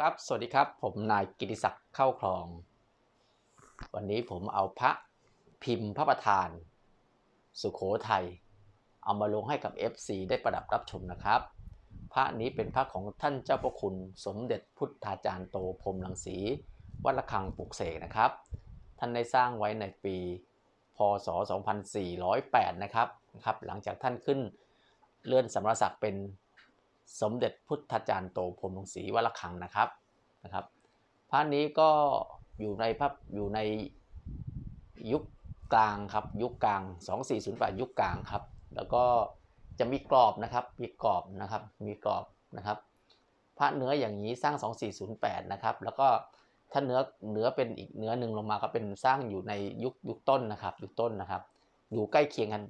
ครับ สวัสดีครับ ผมนายกิติศักดิ์เข้าคลอง วันนี้ผมเอาพระพิมพ์พระประธาน สุโขทัย เอามาลงให้กับ FC ได้ประดับรับชมนะครับ พระนี้เป็นพระของท่านเจ้าพระคุณ สมเด็จพุทธาจารย์โตพรมลังสี วัดระฆังปลุกเสกนะครับ ท่านได้สร้างไว้ในปี พศ 2408 นะครับครับ หลังจากท่านขึ้นเลื่อนสมรศักดิ์เป็น สมเด็จพุทธาจารย์โตพรมลังสีวัดระฆังนะครับนะครับพระนี้ก็อยู่ในพระอยู่ในยุคกลางครับยุคกลาง 2408 ยุคกลางครับ แล้วก็จะมีกรอบนะครับมีกรอบนะครับมีกรอบนะครับ พระเนื้ออย่างนี้สร้าง 2408 นะครับ แล้วก็ถ้าเนื้อเนื้อเป็นอีกเนื้อหนึ่งลงมาก็เป็นสร้างอยู่ในยุคยุคต้นนะครับ ยุคต้นนะครับ อยู่ใกล้เคียงกัน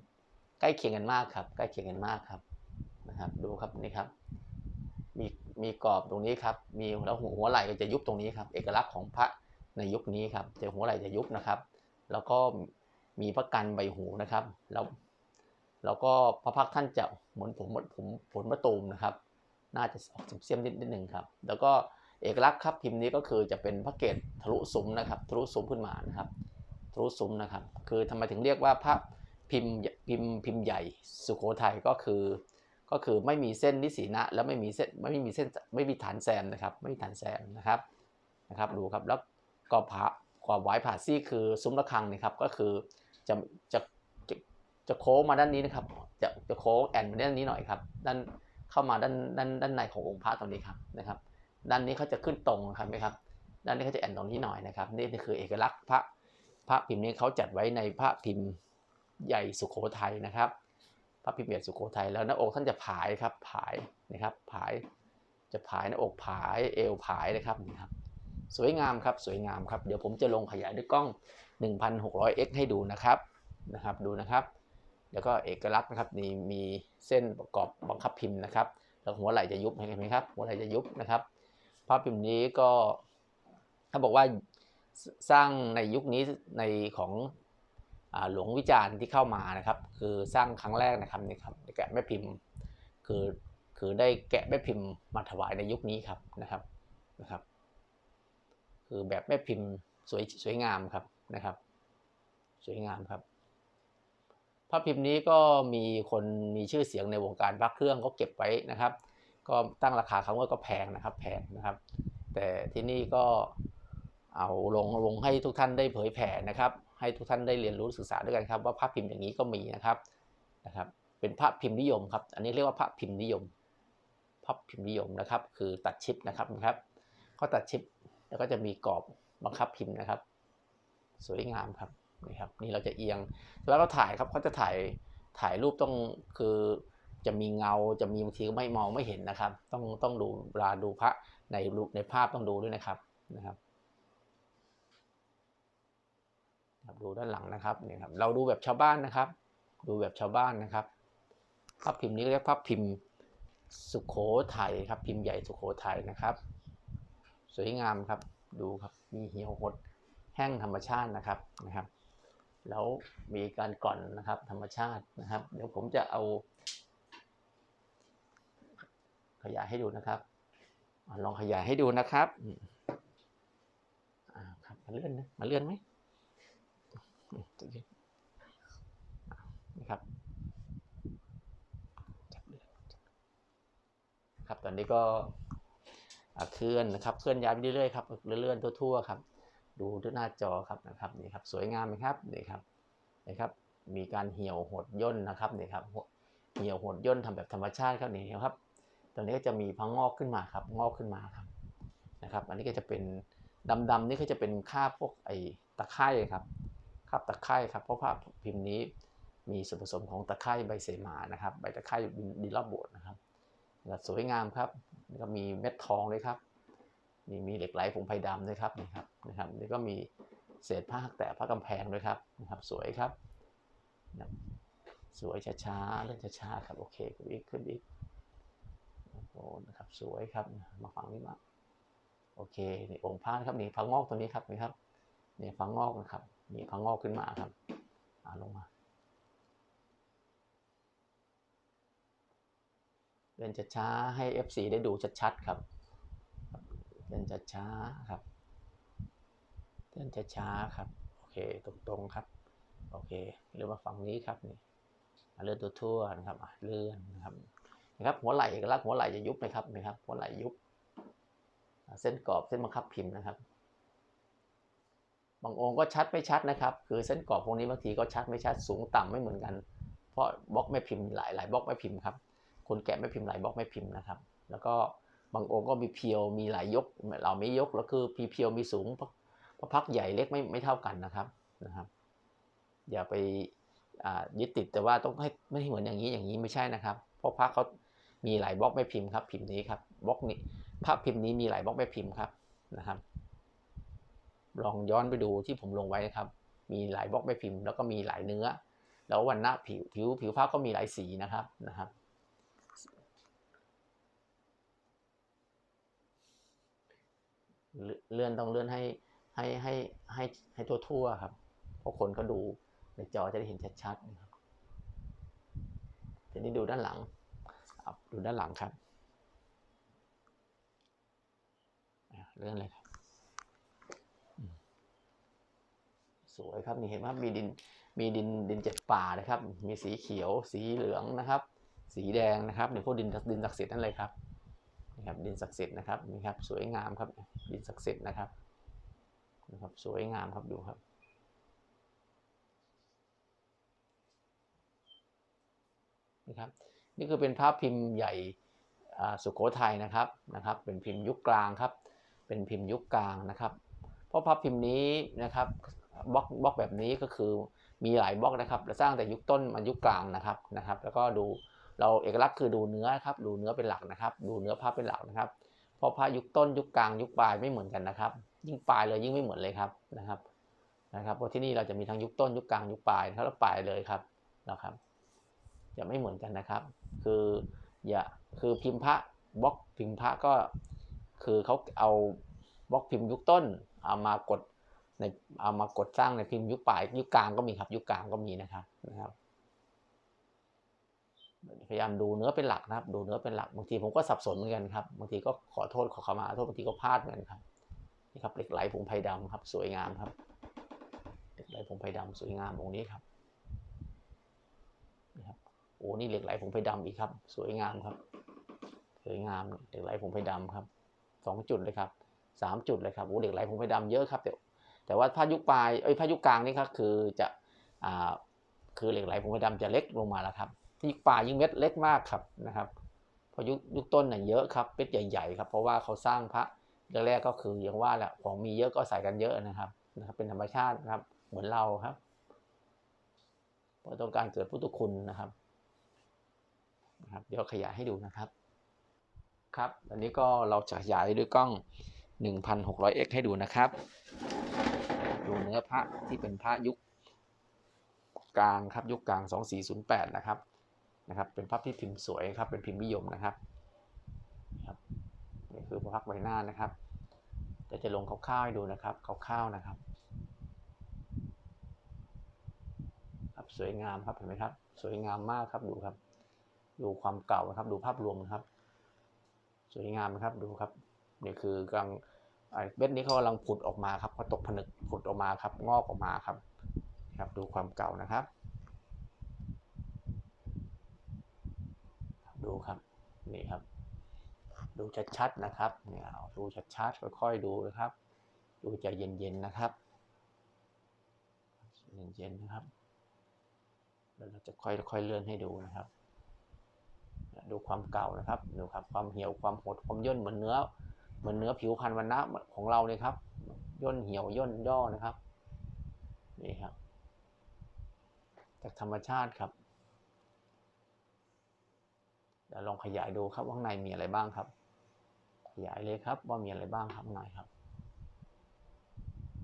ใกล้เคียงกันมากครับ ใกล้เคียงกันมากครับ นะครับ ดูครับนี่ครับ มีมีกรอบตรงนี้ครับ มีแล้วหัวหัวไหล่จะยุบตรงนี้ครับ เอกลักษณ์ของพระในยุคนี้ครับจะหัวไหล่จะยุบนะครับ แล้วก็มีพระกันใบหูนะครับแล้วแล้วก็พระพักท่านจะเหมือนผมผมผลมะตูมนะครับ น่าจะออกเสียมนิดนิดหนึ่งครับ แล้วก็เอกลักษณ์ครับพิมพ์นี้ก็คือจะเป็นพระเกศทะลุซุ้มนะครับทะลุซุ้มขึ้นมานะครับทะลุซุ้มนะครับ คือทำไมถึงเรียกว่าพระพิมพ์พิมพ์พิมพ์ใหญ่สุโขทัยก็คือ ก็คือไม่มีเส้นนิสีนะแล้วไม่มีเส้นไม่มีเส้นไม่มีฐานแซมนะครับไม่มีฐานแซมนะครับนะครับดูครับแล้วก็ผากรอบไว้ผ่าซี่คือซุ้มระฆังนะครับก็คือจะจะจะจะโค้งมาด้านนี้นะครับ จะจะโค้งแอนมาด้านนี้หน่อยครับด้านเข้ามาด้านด้านด้านในขององค์พระตรงนี้ครับนะครับ ด้านนี้เขาจะขึ้นตรงครับไหมครับด้านนี้เขาจะแอนตรงนี้หน่อยนะครับนี่นี่คือเอกลักษณ์พระพระพิมพ์นี้เขาจัดไว้ในพระพิมพ์ใหญ่สุโขทัยนะครับ พระพิมพ์ใหญ่สุโขทัยแล้วหน้าอกท่านจะผายครับผายนะครับผายจะผายหน้าอกผายเอวผายนะครับนี่ครับสวยงามครับสวยงามครับเดี๋ยวผมจะลงขยายด้วยกล้อง 1600x ให้ดูนะครับนะครับดูนะครับ แล้วก็เอกลักษณ์นะครับนี่มีเส้นประกอบบังคับพิมพ์นะครับแล้วหัวไหล่จะยุบเห็นไหมครับหัวไหล่จะยุบนะครับภาพพิมพ์นี้ก็ถ้าบอกว่าสร้างในยุคนี้ในของ หลวงวิจารณ์ที่เข้ามานะครับ คือสร้างครั้งแรกนะครับนี่ครับแกะแม่พิมพ์ คือคือได้แกะแม่พิมพ์มาถวายในยุคนี้ครับนะครับนะครับ คือแบบแม่พิมพ์สวยสวยงามครับนะครับ สวยงามครับภาพพิมพ์นี้ก็มีคนมีชื่อเสียงในวงการพระเครื่องก็เก็บไว้นะครับ ก็ตั้งราคาครั้งว่าก็แพงนะครับแพงนะครับ แต่ที่นี่ก็เอาลงลงให้ทุกท่านได้เผยแผ่นะครับ ให้ทุกท่านได้เรียนรู้ศึกษาด้วยกันครับ ว่าพระพิมพ์อย่างนี้ก็มีนะครับนะครับ เป็นพระพิมพ์นิยมครับ อันนี้เรียกว่าพระพิมพ์นิยมพระพิมพ์นิยมนะครับ คือตัดชิปนะครับนะครับ ก็ตัดชิปแล้วก็จะมีกรอบบังคับพิมพ์นะครับ สวยงามครับนี่ครับนี่เราจะเอียงแล้วก็ถ่ายครับเขาจะถ่ายถ่ายรูปต้องคือจะมีเงาจะมีบางทีก็ไม่มองไม่เห็นนะครับ ต้องต้องดูเวลาดูพระในรูปในภาพต้องดูด้วยนะครับนะครับ ครับดูด้านหลังนะครับนี่ครับเราดูแบบชาวบ้านนะครับ ดูแบบชาวบ้านนะครับภาพพิมพ์นี้เรียกภาพพิมพ์สุขโขทัยครับ พิมพ์ใหญ่สุขโขทัยนะครับ สวยงามครับดูครับมีเหี่ยวหดแห้งธรรมชาตินะครับนะครับ แล้วมีการก่อนนะครับธรรมชาตินะครับ เดี๋ยวผมจะเอา ขยายให้ดูนะครับลองขยายให้ดูนะครับอืมอ่าครับมาเลื่อนนะมาเลื่อนไหม อืมจะเลื่อนอ่านี่ครับครับตอนนี้ก็เคลื่อนนะครับเคลื่อนย้ายไปเรื่อยๆครับเลื่อนๆทั่วๆครับ ดูที่หน้าจอครับนะครับนี่ครับสวยงามไหมครับนี่ครับนี่ครับ มีการเหี่ยวหดย่นนะครับนี่ครับเหี่ยวหดย่นทำแบบธรรมชาติครับนี่ครับตอนนี้ก็จะมีพังงอกขึ้นมาครับงอกขึ้นมาครับนะครับ อันนี้ก็จะเป็นดำๆนี่ก็จะเป็นคราพวกไอ้ตะไคร่ครับ คราบตะไคร่ครับเพราะภาพพิมพ์นี้มีส่วนผสมของตะไคร่ใบเสมานะครับใบตะไคร่ดินรอบโบสถ์นะครับแล้วสวยงามครับแล้วก็มีเม็ดทองเลยครับนี่มีเหล็กไหลผงไผ่ดำด้วยครับนี่ครับนะครับนี่ก็มีเศษผ้าแต่ผ้ากำแพงด้วยครับนะครับสวยครับ สวยช้าๆเล่นช้าๆครับโอเคขึ้นอีกขึ้นอีกโอ้นะครับสวยครับมาฟังนี้มาโอเคนี่องค์พระนะครับนี่พังงอกตัวนี้ครับนี่ครับนี่พังงอกนะครับ นี่พังงอกขึ้นมาครับอาลงมาเล่นช้าๆให้ FC ได้ดูชัดๆครับเดินช้าๆครับเดินช้าๆครับโอเคตรงๆครับโอเคเลื่อนมาฝั่งนี้ครับนี่เลื่อนตัวทั่วนะครับอะเลื่อนนะครับนะครับหัวไหล่เอกลักษณ์หัวไหล่จะยุบนะครับนะครับหัวไหล่ยุบ เส้นกรอบเส้นบังคับพิมพ์นะครับ บางองค์ก็ชัดไม่ชัดนะครับ คือเส้นกรอบพวกนี้บางทีก็ชัดไม่ชัดสูงต่ำไม่เหมือนกัน เพราะบล็อกแม่พิมพ์หลายหลายบล็อกแม่พิมพ์ครับคนแกะแม่พิมพ์หลายบล็อกแม่พิมพ์นะครับ แล้วก็บางองค์ก็มีเพียวมีหลายยกเราไม่ยกแล้วคือพีเพียวมีสูงพระพักใหญ่เล็กไม่ไม่เท่ากันนะครับนะครับ อย่าไปอ่ายึดติดแต่ว่าต้องให้ไม่เหมือนอย่างนี้อย่างนี้ไม่ใช่นะครับ เพราะพระเขามีหลายบล็อกแม่พิมพ์ครับ พิมพ์นี้ครับบล็อกนี้พระพิมพ์นี้มีหลายบล็อกแม่พิมพ์ครับนะครับ ลองย้อนไปดูที่ผมลงไว้นะครับ มีหลายบล็อกแม่พิมพ์แล้วก็มีหลายเนื้อ แล้ววันหน้าผิวผิวผิวผ้าก็มีหลายสีนะครับนะครับ เลื่อนต้องเลื่อนให้ให้ให้ให้ให้ทั่วๆครับ เพราะคนก็ดูในจอจะได้เห็นชัดๆนะครับทีนี้ดูด้านหลังดูด้านหลังครับเลื่อนเลยครับอืม สวยครับนี่เห็นว่ามีดินมีดินดินเจ็ดป่านะครับ มีสีเขียว สีเหลืองนะครับ สีแดงนะครับเนี่พวกดินดินศักดิ์สิทธิ์นั่นเลยครับนะครับดินศักดิ์สิทธิ์นะครับนี่ครับสวยงามครับดินศักดิ์สิทธิ์นะครับนะครับสวยงามครับดูครับนะครับนี่คือเป็นภาพพิมพ์ใหญ่สุโขทัยนะครับนะครับ เป็นพิมพ์ยุคกลางครับ เป็นพิมพ์ยุคกลางนะครับ เพราะภาพพิมพ์นี้นะครับ บล็อกบล็อกแบบนี้ก็คือมีหลายบล็อกนะครับสร้างแต่ยุคต้นมายุคกลางนะครับนะครับ แล้วก็ดูเราเอกลักษณ์คือดูเนื้อครับดูเนื้อเป็นหลักนะครับ ดูเนื้อภาพเป็นหลักนะครับเพราะภาพยุคต้นยุคกลางยุคปลายไม่เหมือนกันนะครับ ยิ่งปลายเลยยิ่งไม่เหมือนเลยครับนะครับนะครับเพราะที่นี่เราจะมีทั้งยุคต้นยุคกลางยุคปลายแล้วปลายเลยครับนะครับจะไม่เหมือนกันนะครับ คืออย่าคือพิมพ์พระบล็อกพิมพ์พระก็คือเขาเอาบล็อกพิมพ์ยุคต้นเอามากด ในเอามากดสร้างในพิมพ์ยุคปลายยุคกลางก็มีครับ ยุคกลางก็มีนะครับนะครับ พยายามดูเนื้อเป็นหลักนะครับ ดูเนื้อเป็นหลักบางทีผมก็สับสนเหมือนกันครับบางทีก็ขอโทษขอขมาโทษบางทีก็พลาดเหมือนกันครับนี่ครับเหล็กไหลผงไผ่ดำครับ สวยงามครับเหล็กไหลผงไผ่ดำสวยงามตรงนี้ครับนี่ครับโอ้นี่เหล็กไหลผงไผ่ดำอีกครับ สวยงามครับ สวยงามเหล็กไหลผงไผ่ดำครับสองจุดเลยครับสามจุดเลยครับโอ้เหล็กไหลผงไผ่ดำเยอะครับแต่ แต่ว่าผ้ายุคปลายเอ้ยผ้ายุคกลางนี่ครับคือจะอ่าคือเหล็กไหลผงไผ่ดำจะเล็กลงมาแล้วครับที่ยุคปลายยิ่งเม็ดเล็กมากครับนะครับพอยุคยุคต้นเนี่ยเยอะครับเม็ดใหญ่ๆครับเพราะว่าเขาสร้างพระแรกๆก็คืออย่างว่าแหละของมีเยอะก็ใส่กันเยอะนะครับนะครับ เป็นธรรมชาตินะครับเหมือนเราครับเพราะต้องการเกิดพุทธคุณนะครับนะครับ เดี๋ยวขยายให้ดูนะครับ ครับอันนี้ก็เราจะขยายด้วยกล้อง 1600x ให้ดูนะครับ ดูเนื้อพระที่เป็นพระยุคกลางครับยุคกลาง 2408 นะครับนะครับ เป็นภาพที่พิมพ์สวยครับ เป็นพิมพ์นิยมนะครับครับนี่คือพระพักตร์ใบหน้านะครับเดี๋ยวจะลงคร่าวๆให้ดูนะครับคร่าวๆนะครับครับสวยงามครับเห็นไหมครับ สวยงามมากครับดูครับ ดูความเก่านะครับ ดูภาพรวมนะครับ สวยงามนะครับดูครับนี่คือกลัง เบ็ดนี้เขากำลังผุดออกมาครับเขาตกผนึกผุดออกมาครับ งอกออกมาครับ ครับดูความเก่านะครับ ดูครับนี่ครับ ดูชัดๆนะครับเนี่ยดูชัดๆค่อยๆดูนะครับ ดูใจเย็นๆนะครับเย็นๆนะครับแล้วเราจะค่อยๆเลื่อนให้ดูนะครับ ดูความเก่านะครับดูครับความเหี่ยวความหดความย่นเหมือนเนื้อ เหมือนเนื้อผิวพรรณวันนะของเราเลยครับ ย่นเหี่ยวย่นย่อนะครับนี่ครับ จากธรรมชาติครับเดี๋ยวลองขยายดูครับว่าข้างในมีอะไรบ้างครับ ขยายเลยครับว่ามีอะไรบ้างครับข้างในครับ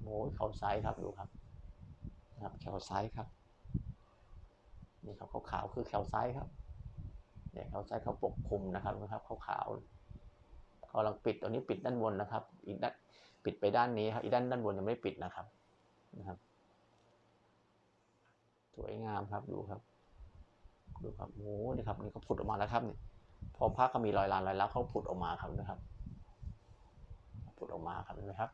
โอ้ยเขาไซส์ครับดูครับนะครับแคลไซส์ครับนี่ครับขาวๆคือแคลไซส์ครับเนี่ยแคลไซส์เขาปกคลุมนะครับนะครับขาวๆ เขากำลังปิดตอนนี้ปิดด้านบนนะครับ อีกด้านปิดไปด้านนี้ครับ อีกด้านด้านบนยังไม่ปิดนะครับนะครับ สวยงามครับดูครับ ดูครับโอ้นี่ครับนี่เขาผุดออกมาแล้วครับนี่พอพักก็มีรอยลานรอยลักเขาผุดออกมาครับนะครับผุดออกมาครับเห็นไหมครับ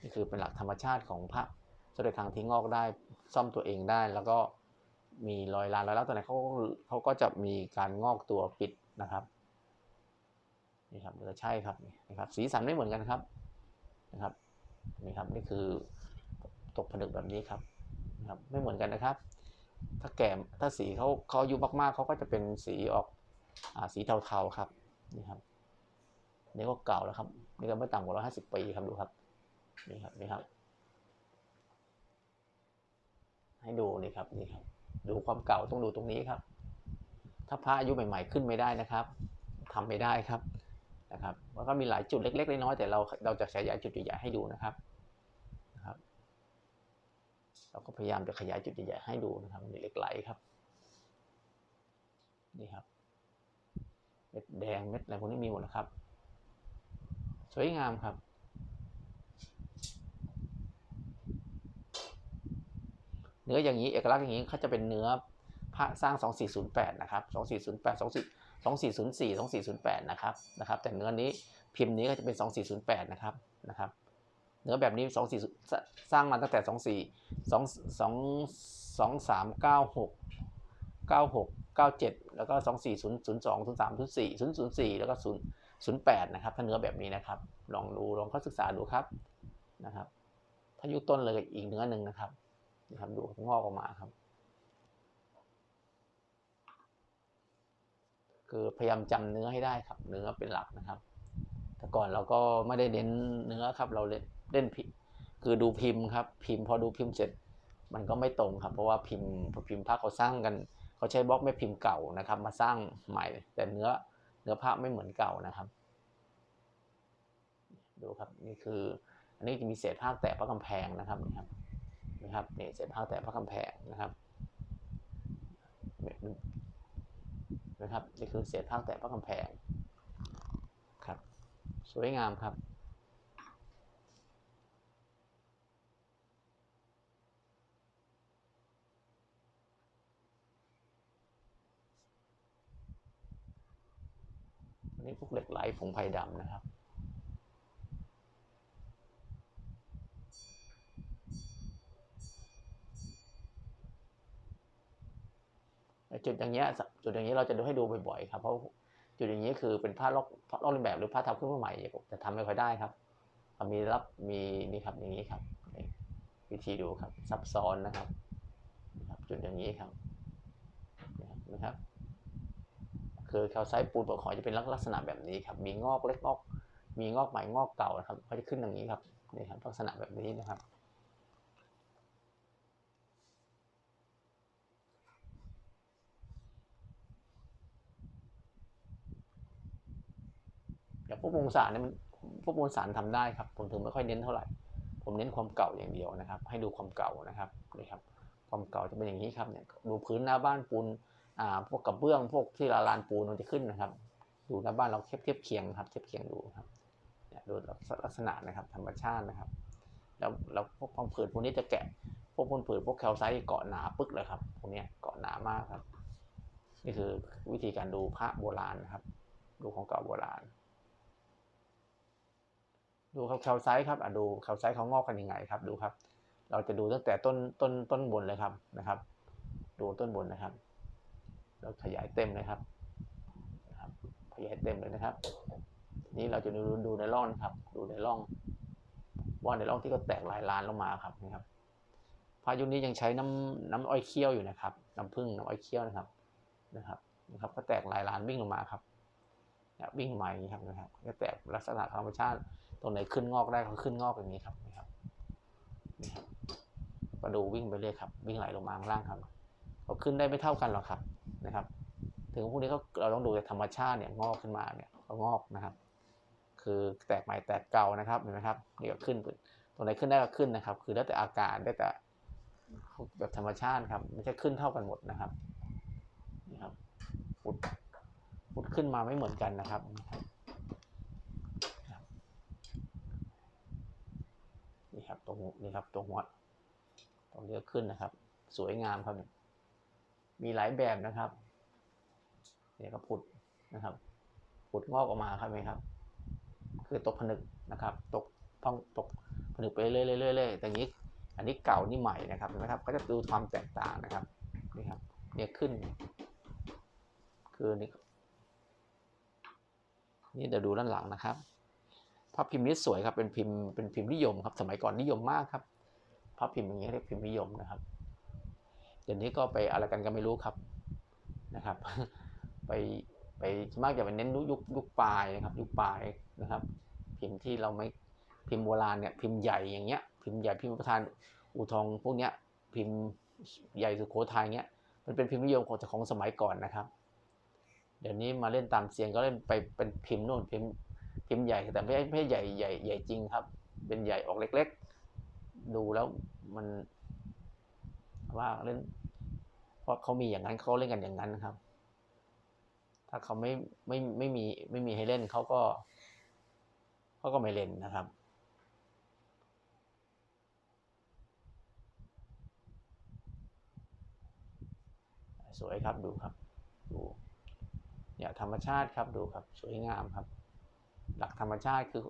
นี่คือเป็นหลักธรรมชาติของพระสมเด็จคังที่งอกได้ซ่อมตัวเองได้ แล้วก็มีรอยลานรอยร้วตัวไหนเขาก็เขาก็จะมีการงอกตัวปิดนะครับ นี่ครับก็ใช่ครับนี่ครับ สีสันไม่เหมือนกันครับนะครับนี่ครับนี่คือตกผนึกแบบนี้ครับนะครับ ไม่เหมือนกันนะครับ ถ้าแก่ถ้าสีเขาเขาอายุมากๆเขาก็จะเป็นสีออกอาสีเทาๆครับนี่ครับนี่ก็เก่าแล้วครับนี่ก็ไม่ต่ำกว่าร้อยห้าสิบปีครับดูครับนี่ครับนี่ครับ ให้ดูนี่ครับนี่ครับดูความเก่าต้องดูตรงนี้ครับ ถ้าพระอายุใหม่ ๆ ขึ้นไม่ได้นะครับทำไม่ได้ครับ นะครับแล้วก็มีหลายจุดเล็ก ๆ น้อยๆแต่เราเราจะขยายจุดใหญ่ให้ดูนะครับนะครับ เราก็พยายามจะขยายจุดใหญ่ให้ดูนะครับมีเหล็กไหลครับนี่ครับเม็ดแดงเม็ดอะไรพวกนี้มีหมดนะครับ สวยงามครับเนื้ออย่างนี้เอกลักษณ์อย่างนี้เขาจะเป็นเนื้อพระสร้าง 2408 นะครับ 2408 2404 2408 นะครับนะครับ แต่เนื้อนี้พิมพ์นี้ก็จะเป็น 2408 นะครับนะครับ เนื้อแบบนี้ 24 สร้างมาตั้งแต่ 24 2 2 2396 96 97 แล้วก็ 2402 03 04 004 แล้วก็ 0 08 นะครับ ถ้าเนื้อแบบนี้นะครับ ลองดูลองเข้าศึกษาดูครับนะครับ ถ้ายุคต้นเลยอีกเนื้อหนึ่งนะครับนะครับ ดูงอกออกมาครับ คือพยายามจำเนื้อให้ได้ครับ เนื้อเป็นหลักนะครับ แต่ก่อนเราก็ไม่ได้เน้นเนื้อครับ เราเล่นเล่นพิคือดูพิมพ์ครับ พิมพ์พอดูพิมพ์เสร็จ มันก็ไม่ตรงครับ เพราะว่าพิมพ์พิมพ์พระเขาสร้างกัน เขาใช้บล็อกแม่พิมพ์เก่านะครับ มาสร้างใหม่ แต่เนื้อเนื้อพระไม่เหมือนเก่านะครับ ดูครับนี่คือ อันนี้จะมีเศษผ้าแตะพระกำแพงนะครับนี่ครับนะครับนี่เศษผ้าแตะพระกำแพงนะครับ นะครับนี่คือเศษผ้าแต่พระกำแพงครับ สวยงามครับอันนี้พวกเหล็กไหลผงไผ่ดำนะครับ จุดอย่างเงี้ยจุดอย่างนี้ยเราจะดูให้ดูบ่อยๆครับเพราะจุดอย่างนี้ยคือเป็นผ้าลอกลอกเลียนแบบหรือผ้าทำขึ้นมาใหม่จะทำไม่ค่อยได้ครับมีรับมีนี่ครับอย่างนี้ครับ วิธีดูครับ ซับซ้อนนะครับครับจุดอย่างนี้ครับนะครับ คือแคลไซต์ปูนปลอกหอยจะเป็นลักษณะแบบนี้ครับ มีงอกเล็กงอก มีงอกใหม่งอกเก่านะครับเขาจะขึ้นอย่างนี้ครับนี่ครับลักษณะแบบนี้นะครับ อย่างพวกมวลสารเนี่ยมันพวกมวลสารทำได้ครับผมถึงไม่ค่อยเน้นเท่าไหร่ ผมเน้นความเก่าอย่างเดียวนะครับ ให้ดูความเก่านะครับนี่ครับความเก่าจะเป็นอย่างนี้ครับเนี่ยดูพื้นหน้าบ้านปูนอ่าพวกกระเบื้องพวกที่ละลานปูนมันจะขึ้นนะครับ ดูหน้าบ้านเราเทียบเทียบเคียงครับเทียบเคียงดูครับเนี่ยดูลักษณะนะครับธรรมชาตินะครับ แล้วแล้วพวกความผืนพวกนี้จะแกะพวกพันผืนพวกแคลไซต์เกาะหนาปึ๊กเลยครับพวกนี้เกาะหนามากครับ นี่คือวิธีการดูพระโบราณนะครับ ดูของเก่าโบราณ ดูครับแคลไซต์ครับอะดูแคลไซต์เขางอกกันยังไงครับดูครับ เราจะดูตั้งแต่ต้นต้นต้นบนเลยครับนะครับ ดูต้นบนนะครับเราขยายเต็มเลยครับนะครับขยายเต็มเลยนะครับ นี่เราจะดูดูในร่องนะครับ ดูในร่อง ว่าในร่องที่ก็แตกลายล้านลงมาครับนะครับพายุนี้ยังใช้น้ำน้ำอ้อยเคี่ยวอยู่นะครับ น้ำผึ้งน้ำอ้อยเคี่ยวนะครับนะครับนะครับ ก็แตกลายล้านวิ่งลงมาครับวิ่งมาอย่างนี้ครับนะครับ ก็แตกลักษณะธรรมชาติ ตรงไหนขึ้นงอกได้ก็ขึ้นงอกอย่างนี้ครับนะครับนี่ครับก็ดูวิ่งไปเรื่อยครับ วิ่งไหลลงมาข้างล่างครับเขาขึ้นได้ไม่เท่ากันหรอกครับนะครับ ถึงพวกนี้ก็เราต้องดูจากธรรมชาติเนี่ยงอกขึ้นมาเนี่ยเขางอกนะครับ คือแตกใหม่แตกเก่านะครับเห็นไหมครับนี่ก็ขึ้นตรงไหนขึ้นได้ก็ขึ้นนะครับ คือแล้วแต่อาการได้แต่แบบธรรมชาติครับไม่ใช่ขึ้นเท่ากันหมดนะครับนี่ครับปุดปุดขึ้นมาไม่เหมือนกันนะครับ นี่ครับตรงนี่ครับตรงหัวตรงนี้ขึ้นนะครับ สวยงามครับ มีหลายแบบนะครับเนี่ยก็ผุดนะครับผุดงอกออกมาครับไหมครับ คือตกผนึกนะครับ ตกพองตกผนึกไปเรื่อยๆเรื่อยๆแต่นี้ อันนี้เก่านี่ใหม่นะครับเห็นะครับ ก็จะดูความแตกต่างนะครับนี่ครับ เนี่ยขึ้น คือนี่นี่เดี๋ยวดูด้านหลังนะครับ ภาพพิมพ์นี้สวยครับ เป็นพิมพ์เป็นพิมพ์นิยมครับ สมัยก่อนนิยมมากครับภาพพิมพ์อย่างเงี้ยเรียกพิมพ์นิยมนะครับ เดี๋ยวนี้ก็ไปอะไรกันก็ไม่รู้ครับนะครับ ไปไปมากจะไปเน้นยุคยุคปลายนะครับ ยุคปลายนะครับ พิมพ์ที่เราไม่พิมพ์โบราณเนี่ยพิมพ์ใหญ่อย่างเงี้ยพิมพ์ใหญ่พิมพ์ประธานอู่ทองพวกเนี้ยพิมพ์ใหญ่สุโขทัยเงี้ยมันเป็นพิมพ์นิยมของของสมัยก่อนนะครับ เดี๋ยวนี้มาเล่นตามเสียงก็เล่นไปเป็นพิมพ์โน่นพิมพ์ มใหญ่แต่ไม่ใช่ไม่ใช่ใหญ่ใหญ่ใหญ่จริงครับ เป็นใหญ่ออกเล็ก ๆ ดูแล้วมันว่าเล่นเพราะเขามีอย่างนั้นเขาเล่นกันอย่างนั้นครับ ถ้าเขาไม่ไม่ไม่มีไม่มีให้เล่นเขาก็เขาก็ไม่เล่นนะครับสวยครับดูครับดูเนี่ยธรรมชาติครับดูครับ สวยงามครับ หลักธรรมชาติคือ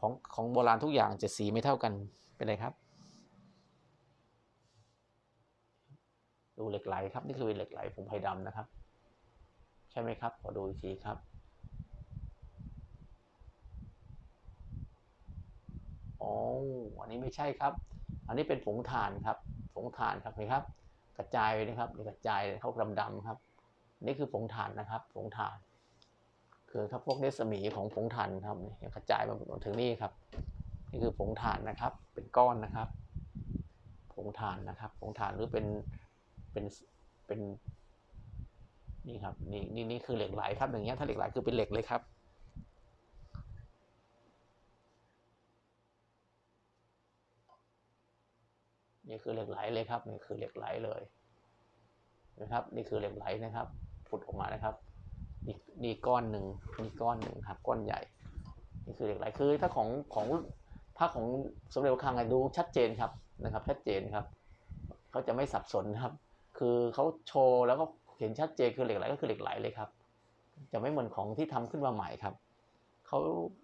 ของของโบราณทุกอย่างจะสีไม่เท่ากันเป็นไรครับ ดูเหล็กไหลครับนี่คือเหล็กไหลผงไผ่ดำนะครับ ใช่ไหมครับ ขอดูอีกทีครับอ๋ออันนี้ไม่ใช่ครับ อันนี้เป็นผงถ่านครับผงถ่านครับเห็นครับ กระจายไปนะครับกระจายเขาดำๆครับ นี่คือผงถ่านนะครับผงถ่าน คือถ้าพวกเนสมีของผงถ่านครับนี่กระจายมาถึงนี่ครับ นี่คือผงถ่านนะครับ เป็นก้อนนะครับ ผงถ่านนะครับ ผงถ่านหรือเป็นเป็นเป็นนี่ครับนี่นี่นี่คือเหล็กไหลครับอย่างเงี้ยถ้าเหล็กไหลคือเป็นเหล็กเลยครับนี่คือเหล็กไหลเลยครับนี่คือเหล็กไหลเลยนะครับ นี่คือเหล็กไหลนะครับผุดออกมานะครับ นี่นี่ก้อนหนึ่งนี่ก้อนหนึ่งครับก้อนใหญ่นี่คือเหล็กไหลคือถ้าของของถ้าของสมเด็จพระคังดูชัดเจนครับนะครับ ชัดเจนครับเขาจะไม่สับสนครับ คือเขาโชว์แล้วก็เห็นชัดเจนคือเหล็กไหลก็คือเหล็กไหลเลยครับ จะไม่เหมือนของที่ทำขึ้นมาใหม่ครับเขา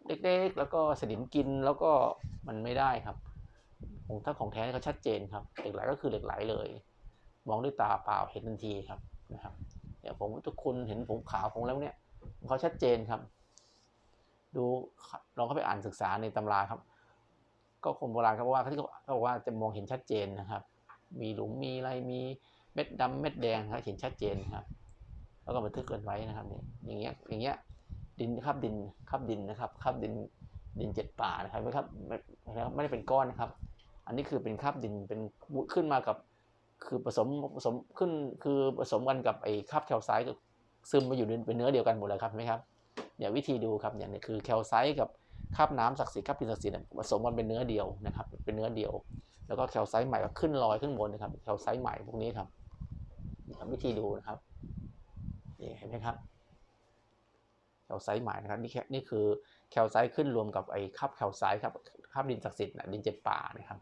เล็กๆแล้วก็สนิมกินแล้วก็มันไม่ได้ครับของถ้าของแท้เขาชัดเจนครับเหล็กไหลก็คือเหล็กไหลเลย มองด้วยตาเปล่าเห็นทันทีครับนะครับ เนี่ยผมทุกคนเห็นผมขาวของแล้วเนี่ยเขาชัดเจนครับ ดูลองเข้าไปอ่านศึกษาในตำราครับ ก็คนโบราณเขาบอกว่าเขาบอกว่าจะมองเห็นชัดเจนนะครับ มีหลุมมีอะไรมีเม็ดดำเม็ดแดงครับเห็นชัดเจนครับ แล้วก็บันทึกกันไว้นะครับเนี่ยอย่างเงี้ยอย่างเงี้ยดินครับดินครับดินนะครับครับดินดินเจ็ดป่านะครับไม่ครับไม่ได้เป็นก้อนนะครับ อันนี้คือเป็นคราบดินเป็นขึ้นมากับ คือผสมผสมขึ้นคือผสมกันกับไอ้คาบแคลไซต์ซึมมาอยู่เป็นเนื้อเดียวกันหมดเลยครับไหมครับเนี่ยวิธีดูครับอย่างนี้คือแคลไซต์กับคาบน้ำศักดิ์สิทธิ์คาบดินศักดิ์สิทธิ์ผสมกันเป็นเนื้อเดียวนะครับ เป็นเนื้อเดียว แล้วก็แคลไซต์ใหม่ก็ขึ้นลอยขึ้นบนนะครับแคลไซต์ใหม่พวกนี้ครับวิธีดูนะครับนี่เห็นไหมครับแคลไซต์ใหม่นะครับนี่แค่นี่คือแคลไซต์ขึ้นรวมกับไอ้คาบแคลไซต์ครับคาบดินศักดิ์สิทธิ์นะดินเจ็ดป่านะครับ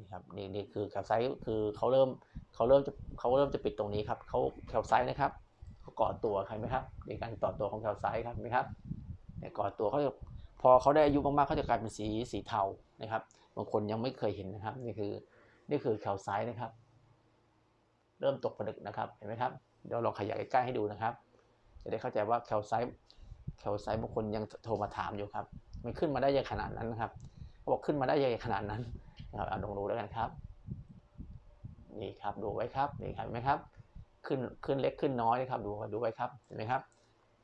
นี่ครับนี่นี่คือแคลไซต์คือเขาเริ่มเขาเริ่มจะเขาเริ่มจะปิดตรงนี้ครับเขาแคลไซต์นะครับเขาก่อตัวใครไหมครับในการต่อตัวของแคลไซต์ครับไหมครับเนี่ยก่อตัวเขาจะพอเขาได้อายุมากๆเขาจะกลายเป็นสีสีเทานะครับบางคนยังไม่เคยเห็นนะครับนี่คือนี่คือแคลไซต์นะครับ เริ่มตกผลึกนะครับเห็นไหมครับเดี๋ยวเราขยายใกล้ให้ดูนะครับ จะได้เข้าใจว่าแคลไซต์แคลไซต์บางคนยังโทรมาถามอยู่ครับ มันขึ้นมาได้ยังขนาดนั้นนะครับเขาบอกขึ้นมาได้ยังขนาดนั้น นะครับเอาลองดูแล้วกันครับ นี่ครับดูไว้ครับนี่ครับเห็นไหมครับ ขึ้นขึ้นเล็กขึ้นน้อยนะครับดูดูไว้ครับเห็นไหมครับ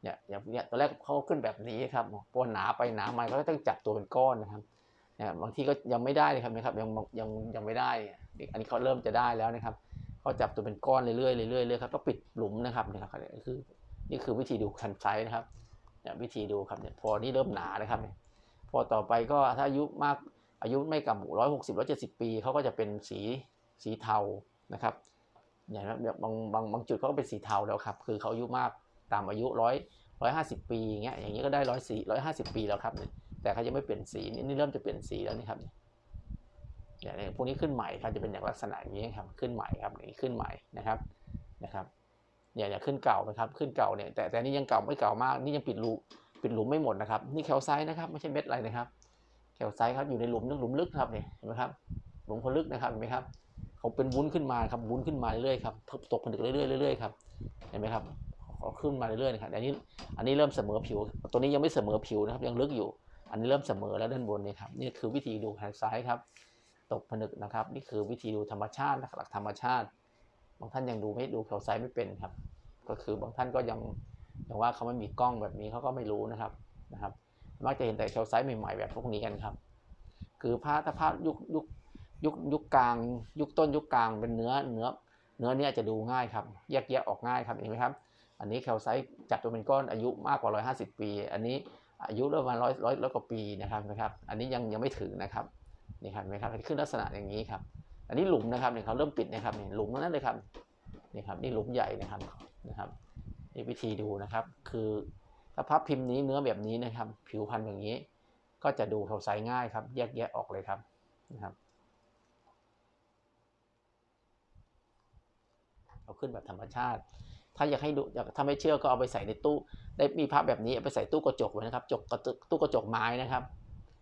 เนี่ยอย่างเนี้ยตอนแรกเขาขึ้นแบบนี้ครับพอหนาไปหนามาก็ต้องจับตัวเป็นก้อนนะครับเนี่ยบางทีก็ยังไม่ได้เลยครับนะครับยังยังยังไม่ได้อันนี้เขาเริ่มจะได้แล้วนะครับเขาจับตัวเป็นก้อนเรื่อยๆเรื่อยๆเรื่อยครับก็ปิดหลุมนะครับนี่ครับนี่คือนี่คือวิธีดูคันไซส์นะครับเนี่ยวิธีดูครับเนี่ยพอนี่เริ่มหนานะครับพอต่อไปก็ถ้าอายุมาก อายุไม่กับร้อยหกสิบร้อยเจ็ดสิบปีเขาก็จะเป็นสีสีเทานะครับอย่างนั้บางบางบางจุดเขาก็เป็นสีเทาแล้วครับ คือเขาอายุมากตามอายุร้อยร้อยห้าสิบปีอย่างเงี้ยอย่างนี้ก็ได้ร้อยสี่ร้อยห้าสิบปีแล้วครับเนี่ยแต่เขายังไม่เปลี่ยนสีนี่นี่เริ่มจะเปลี่ยนสีแล้วนี่ครับอย่างนี้พวกนี้ขึ้นใหม่ครับจะเป็นอย่างลักษณะอย่างนี้ครับขึ้นใหม่ครับนี่ขึ้นใหม่นะครับนะครับเนี่ยอย่างขึ้นเก่านะครับขึ้นเก่าเนี่ยแต่แต่นี่ยังเก่าไม่เก่ามากนี่ยังปิดรูปิดหลุมไม่หมดนะครับ นี่แคลไซต์นะครับ ไม่ใช่เม็ดอะไรนะครับ แคลไซต์ครับอยู่ในหลุมนึกหลุมลึกครับเนี่ยเห็นไหมครับหลุมคนลึกนะครับเห็นไหมครับเขาเป็นวุ้นขึ้นมาครับวุ้นขึ้นมาเรื่อยๆครับตกผลึกเรื่อยๆเรื่อยๆครับเห็นไหมครับเขาขึ้นมาเรื่อยๆนะครับอันนี้อันนี้เริ่มเสมอผิว ตัวนี้ยังไม่เสมอผิวนะครับยังลึกอยู่ อันนี้เริ่มเสมอแล้วด้านบนนี่ครับนี่คือวิธีดูแคลไซต์ครับตกผนึกนะครับ นี่คือวิธีดูธรรมชาติหลักธรรมชาติบางท่านยังดูไม่ดูแคลไซต์ไม่เป็นครับ ก็คือบางท่านก็ยังอย่างว่าเขาไม่มีกล้องแบบนี้เขาก็ไม่รู้นะครับนะครับ มักจะเห็นแต่แคลไซต์ใหม่ๆแบบพวกนี้กันครับ คือผ้าถ้าผ้ายุคยุคยุคยุคกลาง ยุคต้นยุคกลางเป็นเนื้อเนื้อเนื้อเนี่ยจะดูง่ายครับแยกแยะออกง่ายครับเห็นไหมครับ อันนี้แคลไซต์จัดตัวเป็นก้อนอายุมากกว่า 150 ปี อันนี้อายุประมาณร้อยร้อยร้อยกว่าปีนะครับนะครับ อันนี้ยังยังไม่ถึงนะครับนี่ครับเห็นไหมครับขึ้นลักษณะอย่างนี้ครับ อันนี้หลุมนะครับเนี่ยเขาเริ่มปิดนะครับเนี่ยหลุมนั้นเลยครับนี่ครับนี่หลุมใหญ่นะครับนะครับนี่วิธีดูนะครับคือ ถ้าพับพิมพ์นี้เนื้อแบบนี้นะครับ ผิวพันธุ์อย่างนี้ ก็จะดูเขาไซส์ง่ายครับ แยกแยะออกเลยครับนะครับ เอาขึ้นแบบธรรมชาติ ถ้าอยากให้ดูอยากถ้าไม่เชื่อก็เอาไปใส่ในตู้ ได้มีพับแบบนี้เอาไปใส่ตู้กระจกไว้นะครับจกกระตุตู้กระจกไม้นะครับ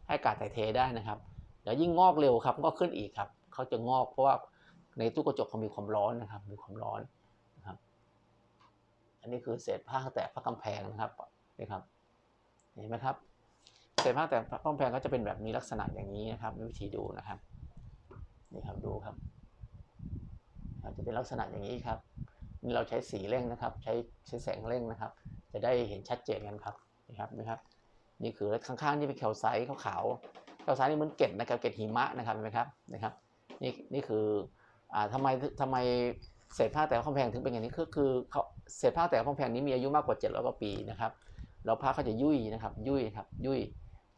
ให้อากาศถ่ายเทได้นะครับเดี๋ยวยิ่งงอกเร็วครับก็ขึ้นอีกครับเขาจะงอกเพราะว่าในตู้กระจกเขามีความร้อนนะครับ มีความร้อนนะครับ อันนี้คือเศษผ้าแตกผ้ากำแพงนะครับ นี่ครับเห็นไหมครับเศษผ้าแตกผ้ากำแพงก็จะเป็นแบบนี้ลักษณะอย่างนี้นะครับวิธีดูนะครับนี่ครับดูครับจะเป็นลักษณะอย่างนี้ครับนี่เราใช้สีเร่งนะครับ ใช้ใช้แสงเร่งนะครับ จะได้เห็นชัดเจนกันครับนี่ครับนะครับ นี่คือข้างๆนี่เป็นแคลไซต์ขาวๆแคลไซต์นี่เหมันเกล็ดนะครับเกล็ดหิมะนะครับเห็นไหมครับนะครับนี่นี่คืออ่าทำไมทำไมเศษผ้าแต่กำแพงถึงเป็นอย่างนี้ก็คือเขาเศษผ้าแต่กำแพงนี้มีอายุมากกว่า700กว่าปีนะครับ แล้วผ้าเขาจะยุ่ยนะครับ ยุ่ยครับ ยุ่ย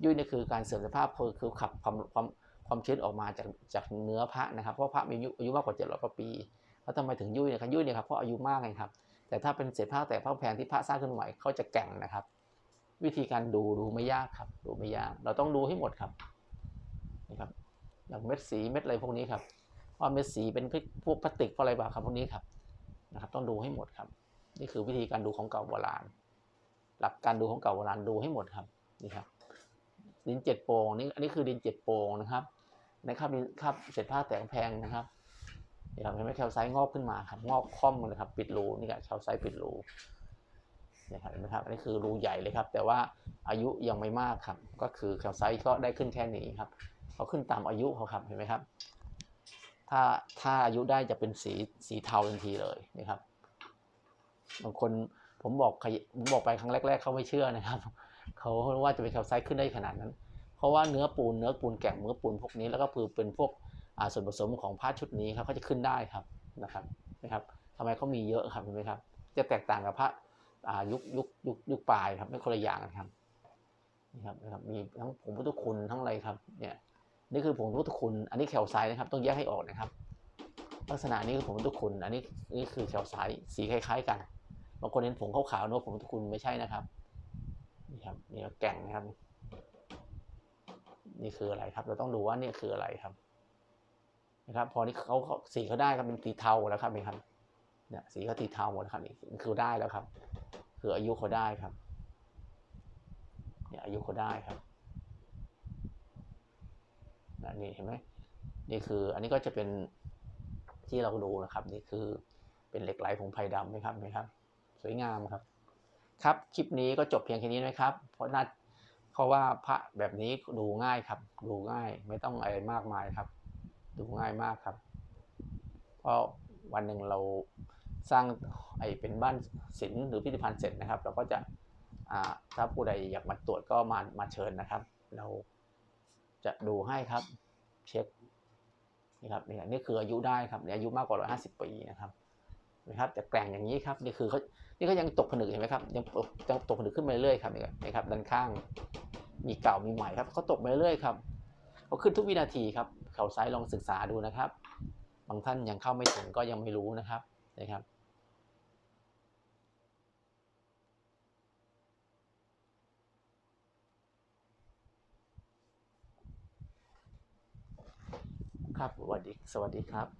ยุ่ยนี่คือการเสื่อมสภาพคือคือขับความความความชื้นออกมาจากจากเนื้อผ้านะครับ เพราะผ้ามีอายุมากกว่า700กว่าปีแล้วทำไมถึงยุ่ยนะครับยุ่ยเนี่ยครับเพราะอายุมากไงครับ แต่ถ้าเป็นเศษผ้าแต่ผ้าแพงที่ผ้าสร้างขึ้นใหม่เขาจะแก่งนะครับ วิธีการดูดูไม่ยากครับ ดูไม่ยาก เราต้องดูให้หมดครับนะครับอย่างเม็ดสีเม็ดอะไรพวกนี้ครับว่าเม็ดสีเป็นพวกพลาสติกพวกอะไรบ้างครับพวกนี้ครับนะครับ ต้องดูให้หมดครับ นี่คือวิธีการดูของเก่าโบราณ หลักการดูของเก่าโบราณดูให้หมดครับนี่ครับ ดินเจ็ดโปงนี่อันนี้คือดินเจ็ดโป่งนะครับนะครับดินครับเศษผ้าแตกแพงนะครับนี่ครับเห็นไหมแคลไซต์งอกขึ้นมาครับงอกค่อมเลยครับ ปิดรูนี่ครับแคลไซต์ปิดรูนี่ครับเห็นไหมครับอันนี้คือรูใหญ่เลยครับ แต่ว่าอายุยังไม่มากครับ ก็คือแคลไซต์ก็ได้ขึ้นแค่นี้ครับเขาขึ้นตามอายุเขาครับเห็นไหมครับ ถ้าถ้าอายุได้จะเป็นสีสีเทาทันทีเลยนะครับบางคน ผมบอกผมบอกไปครั้งแรก ๆเขาไม่เชื่อนะครับเขาว่าจะเป็นแคลไซต์ขึ้นได้ขนาดนั้น เพราะว่าเนื้อปูนเนื้อปูนแกะเนื้อปูนพวกนี้แล้วก็คือเป็นพวกส่วนผสมของผ้าชุดนี้ครับเขาจะขึ้นได้ครับนะครับนะครับทำไมเขามีเยอะครับเห็นไหมครับ จะแตกต่างกับพระยุคยุคยุคยุคปลายครับไม่คนละอย่างกันครับนี่ครับนะครับมีทั้งผงพุทธคุณทั้งอะไรครับเนี่ยนี่คือผงพุทธคุณ อันนี้แคลไซต์นะครับ ต้องแยกให้ออกนะครับ ลักษณะนี้คือผงพุทธคุณ อันนี้นี่คือแคลไซต์สีคล้าย ๆ กัน บางคนเห็นผงขาวๆนว่าผงพุทธคุณไม่ใช่นะครับนี่ครับนี่แก่งนะครับ นี่คืออะไรครับ เราต้องดูว่านี่คืออะไรครับ นะครับ พอนี้เขาสีเขาได้ครับเป็นสีเทาแล้วครับนี่ครับเนี่ยสีเขาสีเทาหมดครับนี่คือได้แล้วครับ คืออายุเขาได้ครับเนี่ยอายุเขาได้ครับนี่เห็นไหมนี่คือ อันนี้ก็จะเป็นที่เราดูนะครับ นี่คือเป็นเหล็กไหลผงไผ่ดำไหมครับไหมครับ สวยงามครับ ครับคลิปนี้ก็จบเพียงแค่นี้นะครับ เพราะน่าเพราะว่าพระแบบนี้ดูง่ายครับ ดูง่ายไม่ต้องอะไรมากมายครับ ดูง่ายมากครับ เพราะวันหนึ่งเราสร้างไอเป็นบ้านศิลป์หรือพิพิธภัณฑ์เสร็จนะครับ เราก็จะถ้าผู้ใดอยากมาตรวจก็มามาเชิญนะครับ เราจะดูให้ครับ เช็คนี่ครับนี่นี่คืออายุได้ครับอายุมากกว่า 150 ปีนะครับนะครับแต่แกล่งอย่างนี้ครับนี่คือเขา นี่ก็ยังตกผนึกเห็นไหมครับยังยังตกผนึกขึ้นมาเรื่อยๆครับนี่ครับด้านข้างมีเก่ามีใหม่ครับเขาตกมาเรื่อยๆครับเขาขึ้นทุกวินาทีครับเขาไซส์ลองศึกษาดูนะครับ บางท่านยังเข้าไม่ถึงก็ยังไม่รู้นะครับนะครับครับสวัสดี สวัสดีครับ